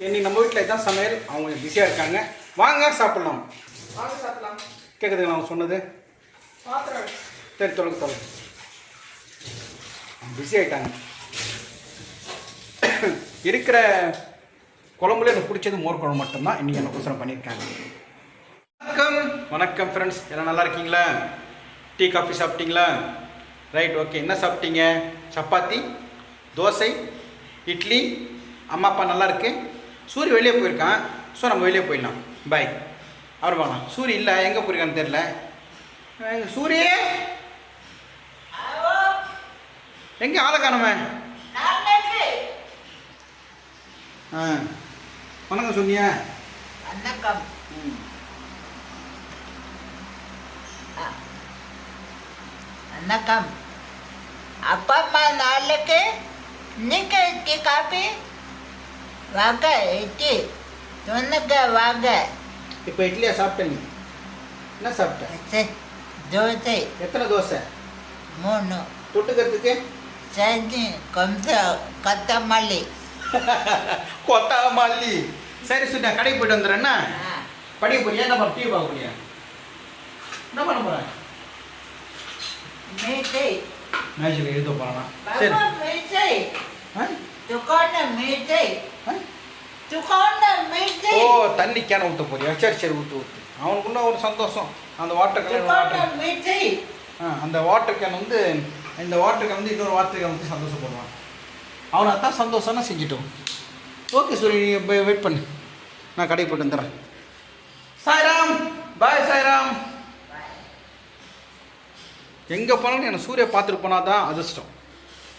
இன்னைக்கு நம்ம வீட்டில் இதான் சமையல். அவங்க பிஸியாக இருக்காங்க. வாங்க சாப்பிட்லாம். வாங்க சாப்பிடலாம். கேட்குதுங்களா அவங்க சொன்னது? பாத்திரம் சரி தொலைக்கு தொலை பிஸி ஆயிட்டாங்க. இருக்கிற குழம்புல எனக்கு பிடிச்சது மோர் குழம்பு மட்டும்தான். இன்றைக்கி எனக்கு உசரம் பண்ணியிருக்காங்க. வணக்கம். வணக்கம் ஃப்ரெண்ட்ஸ் எல்லாம் நல்லா இருக்கீங்களா? டீ காஃபி சாப்பிட்டீங்களா? ரைட் ஓகே என்ன சாப்பிட்டீங்க? சப்பாத்தி தோசை இட்லி. அம்மா அப்பா நல்லா இருக்கு? சூரிய வெளியே போயிருக்கான். ஸோ நம்ம வெளியே போயிடலாம். பாய் அவர் வாங்கலாம் சூரிய இல்லை எங்கே போயிருக்கான்னு தெரில சூரிய? எங்கே ஆளை காணுமே? ஆ வணக்கம் சொன்னியா வணக்கம். வணக்கம். அப்பா அம்மா நாளைக்கு இட்லி காப்பி வாங்க இட்லி. சொன்னுங்க வாங்க. இப்போ இட்லியா சாப்பிட்ட நீ? என்ன சாப்பிட்ட? சரி, தோசை. எத்தனை தோசை? மூணு. தொட்டுக்கிறதுக்கு? சட்னி கொஞ்சம் கொத்தமல்லி. கொத்தாமல்லி. சரி சுட்டா கடைக்கு போயிட்டு வந்துடுறேன்னா படிக்க போறியா? என்ன பண்ண டிவி பார்க்க போறியா? என்ன பண்ண போகிறேன் மீசை மேட்சில் எழுத போகிறானா சரி. மீசை ஆ? துக்கான ஆ? துக்கான மீசை ஓ தண்ணி கேன ஊற்ற போறியா? சரி சரி ஊற்று ஊற்று அவனுக்குள்ள ஒரு சந்தோஷம். அந்த வாட்டர் கேன் ஆ அந்த வாட்டர் கேன் வந்து இந்த வாட்டர் கேன் வந்து இன்னொரு வாட்டர் கேன் வந்து சந்தோஷப்படுவான். அவனை அதான் சந்தோஷம்னா செஞ்சுட்டோம். ஓகே சரி நீ வெயிட் பண்ணு. நான் கடைக்கு போயிட்டு வந்துடுறேன். சாய்ராம்! பாய் சாய்ராம்! எங்கே போனாலும் என்னை சூரிய பார்த்துட்டு போனால் தான் அதிர்ஷ்டம்.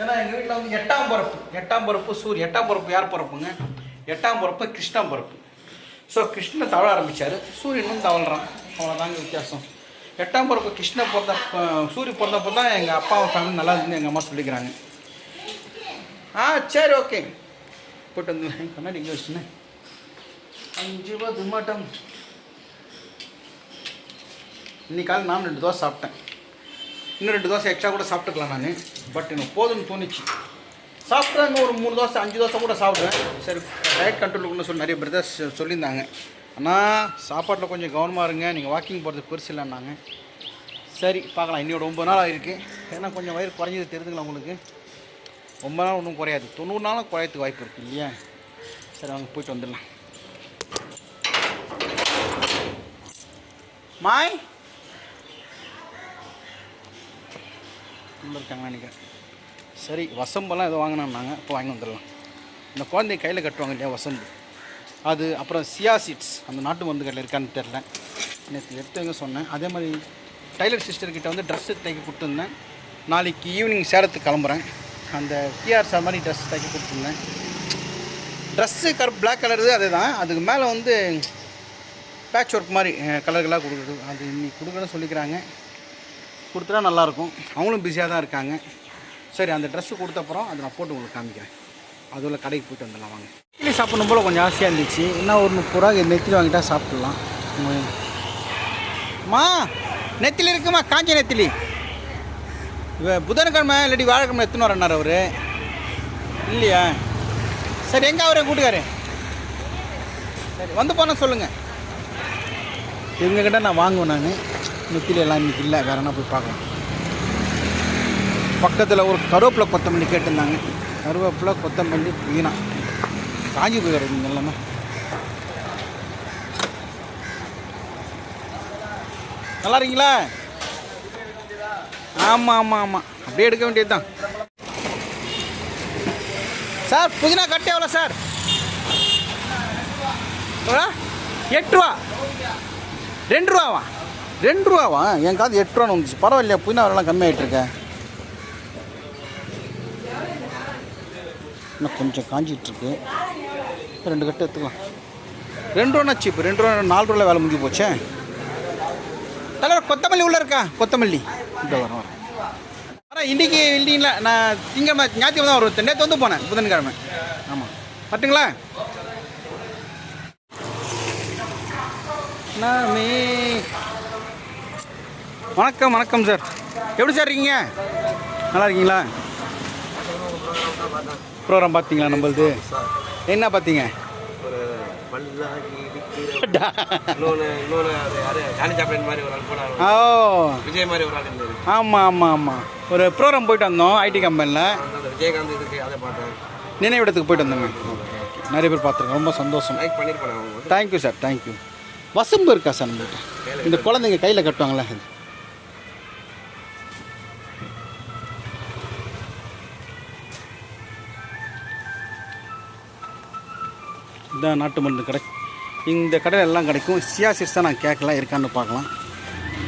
ஏன்னா எங்கள் வீட்டில் வந்து எட்டாம் பிறப்பு. எட்டாம் பிறப்பு சூரிய எட்டாம் பிறப்பு யார் பிறப்புங்க? எட்டாம் பிறப்பு கிருஷ்ணாம் பிறப்பு. ஸோ கிருஷ்ணன் தவழ ஆரம்பித்தார் சூரியனும் தவழ்கிறான் அவ்வளோதாங்க வித்தியாசம். எட்டாம் பிறப்பு கிருஷ்ண பிறந்த சூரிய பிறந்தப்போ தான் எங்கள் அப்பா ஃபேமிலி நல்லா இருக்குன்னு எங்கள் அம்மா சொல்லிக்கிறாங்க. ஆ சரி ஓகே போட்டு வந்து கண்ணாடி இங்கே வச்சுனேன். அஞ்சு ரூபா தும்மாட்டம் இன்னைக்கு காலையில் நான் ரெண்டு தோசை சாப்பிட்டேன். இன்னும் ரெண்டு தோசை எக்ஸ்ட்ரா கூட சாப்பிட்டுக்கலாம் நான். பட் எனக்கு போதும்னு தோணுச்சு. சாப்பிட்றாங்க ஒரு மூணு தோசை அஞ்சு தோசை கூட சாப்பிடுவேன் சரி டயட் கண்ட்ரோல் சொல்லி நிறைய பிரதர்ஸ் சொல்லியிருந்தாங்க. ஆனால் சாப்பாட்டில் கொஞ்சம் கவனமாக இருங்க. நீங்கள் வாக்கிங் போகிறது பெருசு இல்லைன்னாங்க. சரி பார்க்கலாம். இன்னையோட ஒம்பது நாள் ஆகிருக்கு ஏன்னா கொஞ்சம் வயிறு குறைஞ்சது தெரிஞ்சுங்களா உங்களுக்கு? ரொம்ப நாள் ஒன்றும் குறையாது. தொண்ணூறு நாளும் குறையத்துக்கு வாய்ப்பு இருக்குது இல்லையா? சரி அவங்க போயிட்டு வந்துடலாம். மாய்? உள்ளே இருக்காங்க நினைக்கிறேன். சரி வசம்பெல்லாம் ஏதோ வாங்கினாங்க இப்போ வாங்கி வந்துடலாம். இந்த குழந்தைய கையில் கட்டுவாங்க இல்லையா வசம்பு? அது அப்புறம் சியா சீட்ஸ் அந்த நாட்டு மருந்து கடையில் இருக்கான்னு தெரில நேற்று எடுத்தவங்க சொன்னேன் அதே மாதிரி டைலர் சிஸ்டர்கிட்ட வந்து ட்ரெஸ்ஸு தைக்க கொடுத்துருந்தேன். நாளைக்கு ஈவினிங் சேலத்துக்கு கிளம்புறேன். அந்த பிஆர் சார் மாதிரி ட்ரெஸ் தைக்க கொடுத்துருந்தேன். ட்ரெஸ்ஸு கர் பிளாக் கலரு அதே தான் அதுக்கு மேலே வந்து பேட்ச் ஒர்க் மாதிரி கலர்களாக கொடுக்குறது. அது இன்னைக்கு கொடுக்குறேன்னு சொல்லிக்கிறாங்க. கொடுத்துட்டா நல்லாயிருக்கும். அவங்களும் பிஸியாக தான் இருக்காங்க. சரி அந்த ட்ரெஸ்ஸு கொடுத்தப்புறம் அதை நான் போட்டு உங்களுக்கு காமிக்கிறேன். அதுல கடைக்கு போயிட்டு வந்துடலாம் வாங்க. இட்லி சாப்பிடணும் போல் கொஞ்சம் ஆசையாக இருந்துச்சு. இன்னும் ஒரு முப்பது ரூபா நெத்திலி வாங்கிட்டா சாப்பிட்லாம் மா நெத்திலி இருக்குமா? காஞ்ச நெத்திலி. புதன்கிழமை இல்லாட்டி வாழைக்கிழமை எத்தனை வரேன்னார் அவர்? இல்லையா? சரி எங்கே அவரை? கூட்டுக்காரு சரி வந்து போனால் சொல்லுங்கள் இவங்ககிட்ட நான் வாங்குவேன் நான். நெத்திலி எல்லாம் இன்னைக்கு இல்லை. வேறு என்ன போய் பார்க்கலாம். பக்கத்தில் ஒரு கருவேப்பிலை கொத்தமல்லி கேட்டிருந்தாங்க. கருவேப்பிலை கொத்தமல்லி புதினா. காஞ்சி போயிடுறது எல்லாமே நல்லா இருக்கீங்களா? ஆமாம் ஆமாம் ஆமாம் அப்படியே எடுக்க வேண்டியது தான் சார் புதினா கட்டு எவ்வளோ சார்? எட்டு ரூபா. ரெண்டு ரூபாவா? ரெண்டு ரூபாவா? என் காது எட்டு ரூபான்னு வந்துச்சு. பரவாயில்லையா புதினா விலைலாம் கம்மியாகிட்டு இருக்கேன் இன்னும் கொஞ்சம் காஞ்சிட்டு இருக்கு. ரெண்டு கட்டு எடுத்துக்கலாம். ரெண்டு ரூபா சீப்பு ரெண்டு ரூபா நாலு ரூபா வேலை முடிஞ்சு போச்சே? தலைவர் கொத்தமல்லி உள்ளே இருக்கா? கொத்தமல்லி. இந்த வரும் வரும் இன்னைக்கு இல்லைங்களா? நான் திங்கக்கிழமை ஞாயிற்றுக்கிழமை தான் வருவேன். நேற்று வந்து போனேன் புதன்கிழமை. ஆமாம் பட்டுங்களா நாமே வணக்கம் வணக்கம் சார். எப்படி சார் இருக்கீங்க? நல்லா இருக்கீங்களா? ப்ரோக்ராம் பார்த்தீங்களா நம்மளது? என்ன பார்த்தீங்க? ஒரு ஓ. விஜய் மாதிரி ஒரு ஆள் ஆமாம் ஆமாம் ஆமாம் ஒரு ப்ரோக்ராம் போயிட்டு வந்தோம் ஐடி கம்பெனியில் விஜயகாந்த் இதுக்கு அதை பார்த்தேன் நினைவிடத்துக்கு போயிட்டு வந்தோங்க நிறைய பேர் பார்த்துருக்கோம். ரொம்ப சந்தோஷம். தேங்க்யூ சார் தேங்க்யூ வசம்பு இருக்கா சார் நம்மகிட்ட இந்த குழந்தைங்க கையில் கட்டுவாங்களே. இதான் நாட்டு மருந்து கடை. இந்த கடையில் எல்லாம் கிடைக்கும். சியா சீட்ஸ் தான் நான் கேட்கல இருக்கான்னு பார்க்கலாம்.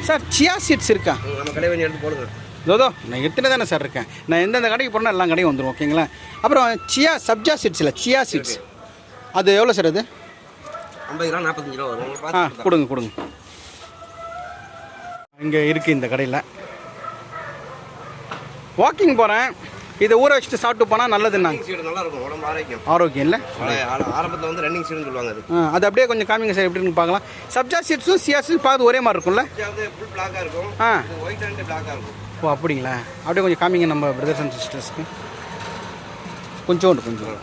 சார் சியா சீட்ஸ் இருக்கா? நம்ம கடை கொஞ்சம் எடுத்து போடுங்க. இதோ நான் எத்தனை தானே சார் இருக்கேன். நான் எந்தெந்த கடைக்கு போனால் எல்லா கடையும் வந்துடும் ஓகேங்களா? அப்புறம் சியா சப்ஜா சீட்ஸ் இல்லை சியா சீட்ஸ் அது எவ்வளோ சார் அது? ஐம்பது ரூபா நாற்பத்தஞ்சு ரூபா வரும். ஆ கொடுங்க கொடுங்க. இங்கே இருக்குது இந்த கடையில். வாக்கிங் போகிறேன் இதை ஊற வச்சுட்டு சாப்பிட்டு போனால் நல்லதுன்னாங்க சீடு நல்லா இருக்கும் உடம்பு ஆரோக்கியம். ஆரோக்கியம் இல்லை? ஆரம்பத்தில் வந்து ரன்னிங் சீடுன்னு சொல்லுவாங்க அது. ஆ அது அப்படியே கொஞ்சம் காமிங்க சார் எப்படின்னு பார்க்கலாம். சப்ஜா சீட்ஸும் சியா பார்த்து ஒரே மாதிரி இருக்கும்ல? வந்து ஃபுல் பிளாக்காக இருக்கும். ஆ. இது ஒயிட் அண்ட் பிளாக்காக இருக்கும். ஓ அப்படிங்களா? அப்படியே கொஞ்சம் காமிங்க நம்ம பிரதர்ஸ் அண்ட் சிஸ்டர்ஸ்க்கு கொஞ்சோண்டு கொஞ்சம்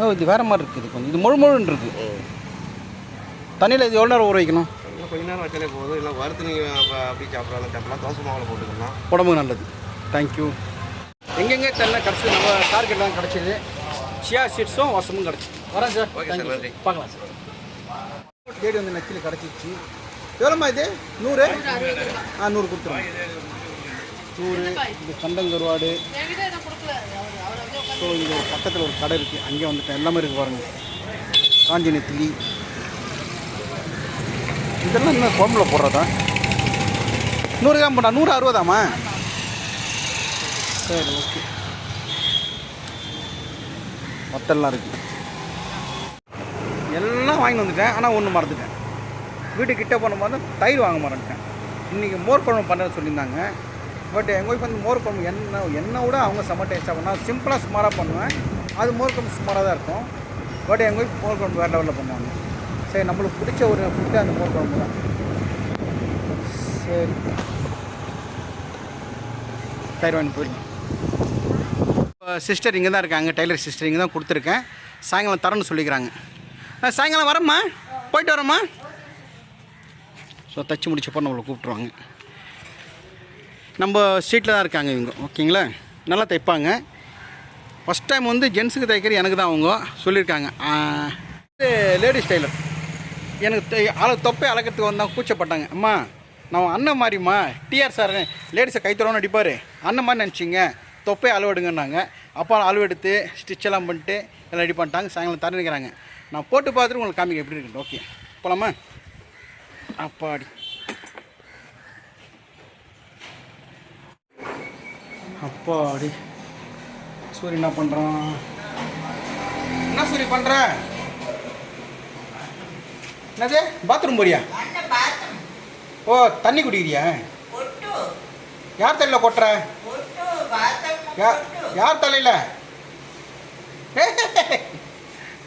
ஓ இது வேறு மாதிரி இருக்குது கொஞ்சம். இது முழு முழுன்னு இருக்குது தண்ணியில் இது எவ்வளோ நேரம் ஊற வைக்கணும்? இன்னும் கொஞ்ச நேரம் வச்சாலே போதும். இல்லை வறுத்து நீங்கள் அப்படி சாப்பிட்றாங்க சாப்பிடலாம். தோசை மாவில் போட்டுக்கலாம். உடம்புக்கு நல்லது. தேங்க்யூ எங்கெங்கே தெரியல கிடச்சி நம்ம டார்கெட் தான் கிடச்சிது. சியா சீட்ஸும் வசமும் கிடச்சி வரேன் சார் Thank you. நன்றி. பார்க்கலாம் சார் தேடி வந்து நெச்சில் கிடச்சிச்சு எவ்வளோம்மா இது? நூறு? ஆ நூறு கொடுத்துருவோம் நூறு. இது கண்டங்கருவாடு. ஸோ இங்கே பக்கத்தில் ஒரு கடை இருக்குது அங்கேயே வந்துட்டேன். எல்லாமே இருக்குது பாருங்க. காஞ்சி நெத்திலி இதெல்லாம் இன்னும் குழம்புல போடுறதா? நூறு கிராம் போட்டா நூறு அறுபதாம்மா? சரி ஓகே மொத்தெல்லாம் இருக்குது எல்லாம் வாங்கிட்டு வந்துட்டேன் ஆனால் ஒன்று மறந்துட்டேன். வீட்டு கிட்ட போகும்போது தயிர் வாங்க மறந்துட்டேன். இன்றைக்கி மோர் குழம்பு பண்ணுறது சொல்லியிருந்தாங்க. பட் எங்கள் ஒய்ஃப் வந்து மோர் குழம்பு என்ன என்னை விட அவங்க செம்ம டேஸ்ட்டாக பண்ணால் சிம்பிளாக சுமாராக பண்ணுவேன். அது மோர் குழம்பு சுமாராக தான் இருக்கும். பட் எங்கள் ஒய்ஃப் மோர் குழம்பு வேறு லெவலில் பண்ணுவாங்க. சரி நம்மளுக்கு பிடிச்ச ஒரு ஃபுட்டு அந்த மோர் குழம்பு தான். சரி. தயிர் வாங்கி போயிடலாம் சிஸ்டர் இங்கே தான் இருக்காங்க டெய்லர் சிஸ்டர் இங்கே தான் கொடுத்துருக்கேன். சாயங்காலம் தரேன்னு சொல்லிக்கிறாங்க. சாயங்காலம் வரம்மா. போயிட்டு வரம்மா. ஸோ தச்சு முடிச்சப்போ நம்மளை கூப்பிட்ருவாங்க நம்ம ஸ்ட்ரீட்டில் தான் இருக்காங்க இவங்க ஓகேங்களா? நல்லா தைப்பாங்க. ஃபஸ்ட் டைம் வந்து ஜென்ஸுக்கு தைக்கிற எனக்கு தான் அவங்க சொல்லியிருக்காங்க. லேடிஸ் டெய்லர் எனக்கு அளவு தொப்பை அளக்கிறதுக்கு வந்தால் கூச்சப்பட்டாங்க. அம்மா நான் அண்ணன் மாதிரிம்மா டிஆர் சார் லேடிஸை கைத்தரோன்னு அடிப்பார். அண்ணன் மாதிரி நினச்சிங்க. தொப்பையை அளவெடுங்கன்னாங்க அப்பா அளவெடுத்து ஸ்டிச்செல்லாம் பண்ணிட்டு எல்லாம் ரெடி பண்ணிட்டாங்க. சாயங்காலம் தர நான் போட்டு பார்த்துட்டு உங்களுக்கு காமிக்க எப்படி இருக்கு ஓகே போகலாமா அப்பாடி. அப்பாடி. சூரிய என்ன பண்ணுறான் என்ன சூரிய பண்ணுற என்னது? பாத்ரூம் போறியா? ஓ தண்ணி குடிக்கிறியா? யார் தலையில் கொட்டுற? யார் தலையில்?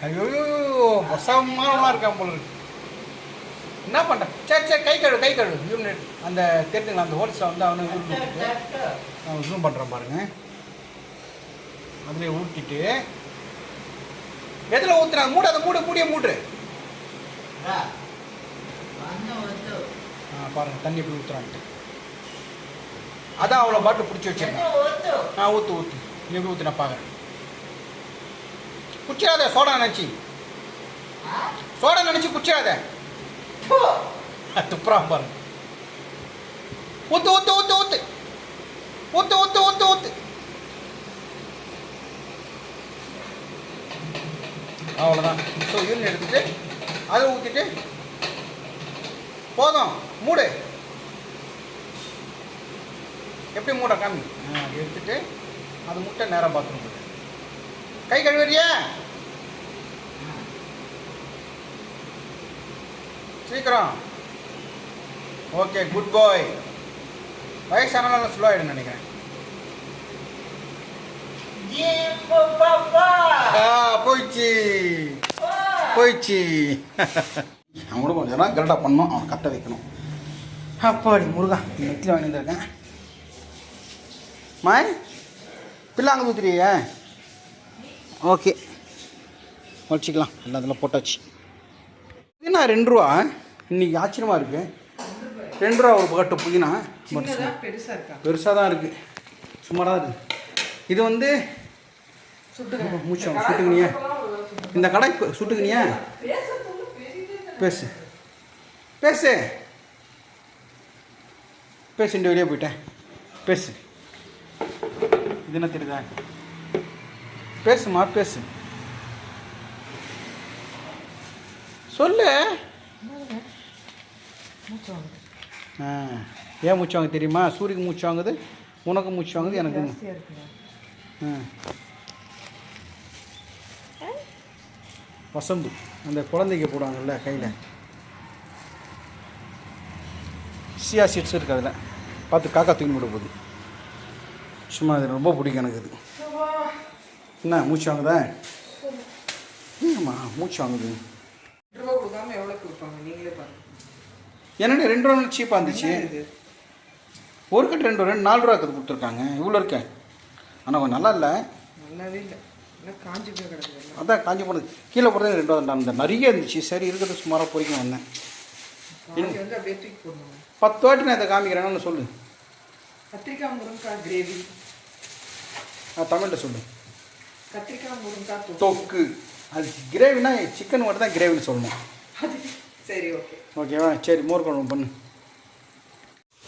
ஐயோ பசமானவனா இருக்கான் போல இருக்கு என்ன பண்ணுற சரி சரி கை கழுவு கை கழுவு. யூனிட் அந்த தெரிஞ்சுங்களா? அந்த ஹோல்ஸில் வந்து அவனை ஊட்டிட்டு நான் ஜூம் பண்ணுறேன் பாருங்க. அதுலேயே ஊட்டிட்டு. எதில் ஊற்றுறாங்க மூடு அதை மூடு மூடிய மூடு. அண்ணன் ஒட்டு ஆ பாருங்க தண்ணி எப்படி ஊற்றுறான்ட்டு அதான் அவ்வளோ பாட்டில் பிடிச்சி வச்சிருக்கேன் ஆ ஊற்று ஊற்று நீ எப்படி ஊற்று நான் பார்க்குறேன் குச்சிடாத சோடா நினச்சி. சோடா நினச்சி குச்சிடாத. போ துப்புறான் பாருங்க ஊற்று ஊற்று ஊற்று ஊற்று ஊற்று ஊற்று ஊற்று ஊற்று அவ்வளோதான் ஸோ யூரின் எடுத்துட்டு அதை ஊற்றிட்டு போதும் மூடு. எப்படி மூட காமி ஆ, எடுத்துட்டு அது முட்டை நேராக பாத்ரூம் கை கழுவுறியா? சீக்கிரம். Okay good bye. வயசானாலும் ஸ்லோ ஆகிடும் நினைக்கிறேன். போயிடுச்சு. போயிடுச்சு. அவன் கூட கொஞ்சம் நேரம் கரெக்டாக பண்ணணும் அவன் கத்த வைக்கணும். அப்பாடி முருகா நெத்தியில் வாங்கி வந்திருக்கேன் மாய் பில்லாங்க ஊத்துறியே ஓகே. வச்சுக்கலாம் எல்லாம் அதெல்லாம் போட்டாச்சு. புதினா ரெண்டு ரூபா? இன்னைக்கு ஆச்சரியமாக இருக்குது ரெண்டு ரூபா ஒரு கட்டு புதினா. பெருசா இருக்கா? பெருசாக தான் இருக்குது சுமாராக இருக்குது இது வந்து மூச்சம் சுட்டுக்கினியா. இந்த கடை இப்போ சுட்டுக்கினியா. பேசு. பேசு. பேசு இந்த வெளியே போயிட்டேன். பேசு. இது என்ன தெரியுதா? பேசுமா பேசு. சொல்லு. ஆ ஏன் மூச்சு வாங்க தெரியுமா? சூரியக்கு மூச்சு வாங்குது உனக்கு மூச்சு வாங்குது எனக்கு ஆ. வசம்பு. அந்த குழந்தைக்கு போடுவாங்கல்ல கையில். சியா சீட்ஸ் இருக்குது அதில். பார்த்து காக்கா தூக்கி விட போகுது. சும்மா அது ரொம்ப பிடிக்கும் எனக்கு இது. என்ன மூச்சு வாங்குதா? என்னம்மா மூச்சு வாங்குது. என்னடி ரெண்டு ரூபா சீப்பாக இருந்துச்சு? ஒரு கட்டு ரெண்டு ரெண்டு நாலு ரூபா அது கொடுத்துருக்காங்க. இவ்வளோ இருக்க. ஆனால் கொஞ்சம் நல்லா இல்லை. நல்லாவே இல்லை. காஞ்சி. அதான் காஞ்சி போனது. கீழே போடுறது ரெண்டு அந்த நிறைய இருந்துச்சு. சரி இருக்கிறது சுமாராக பொறிக்க வந்தேன் பத்து வாட்டி நான் இதை காமிக்கிறேன்னு சொல்லு. கத்திரிக்காய் முருங்கைக்காய் கிரேவி. தமிழில் சொல்லு. கத்திரிக்காய் முருங்கைக்காய் தொக்கு. அது கிரேவினா சிக்கன் மட்டும் தான் கிரேவின்னு சொல்லணும். சரி ஓகே. ஓகேவா சரி மோர் குழம்பு பண்ணு.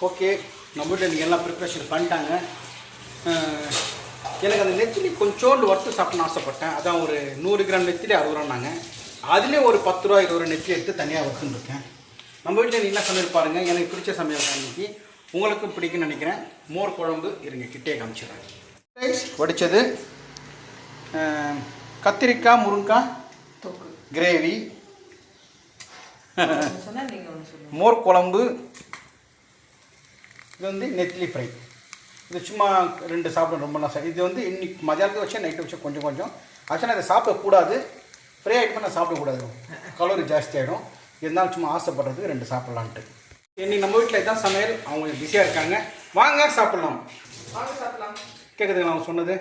ஓகே நம்ம வீட்டில் இன்றைக்கி எல்லாம் ப்ரிப்ரேஷன் பண்ணிட்டாங்க. எனக்கு அந்த நெத்திலி கொஞ்சோண்டு வறுத்து சாப்பிடணும்னு ஆசைப்பட்டேன். அதான் ஒரு நூறு கிராம் நெத்திலி அறுபது ரூபான்னாங்க அதுலேயே ஒரு பத்து ரூபா இருபது ரூபா நெத்திலி எடுத்து தனியாக வறுத்துன்னு இருக்கேன். நம்ம வீட்டில் நீ என்ன சமையல் பாருங்கள் எனக்கு பிடிச்ச சமையல் தான் உங்களுக்கும் பிடிக்கும்னு நினைக்கிறேன். மோர் குழம்பு இருங்க கிட்டே காமிச்சிடுறேன். ரைஸ் வடித்தது கத்திரிக்காய் முருங்காய் கிரேவி. மோர் குழம்பு. இது வந்து நெத்திலி ஃப்ரை. இது சும்மா ரெண்டு சாப்பிட ரொம்ப நல்லா இது வந்து இன்னைக்கு மதியானத்துக்கு வச்சா நைட்டு வச்சா கொஞ்சம் கொஞ்சம். ஆக்சுவலாக இதை சாப்பிடக்கூடாது. ஃப்ரை ஆகிட்டு நான் சாப்பிடக்கூடாது. கலோரி ஜாஸ்தி ஆகிடும் இருந்தாலும் சும்மா ஆசைப்படுறதுக்கு ரெண்டு சாப்பிட்லான்ட்டு. இன்னைக்கு நம்ம வீட்டில் இதான் சமையல். அவங்க பிஸியாக இருக்காங்க. வாங்க சாப்பிட்லாம். வாங்க சாப்பிடலாம். கேட்குதுங்களா அவங்க சொன்னது?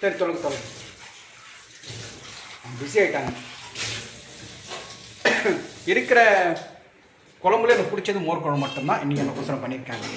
சரி தொலைக்கு தொலைக்கு பிஸி ஆகிட்டாங்க இருக்கிற குழம்புல எனக்கு பிடிச்சது மோர் குழம்பு மட்டும்தான். இன்றைக்கி எனக்கு பண்ணியிருக்காங்க.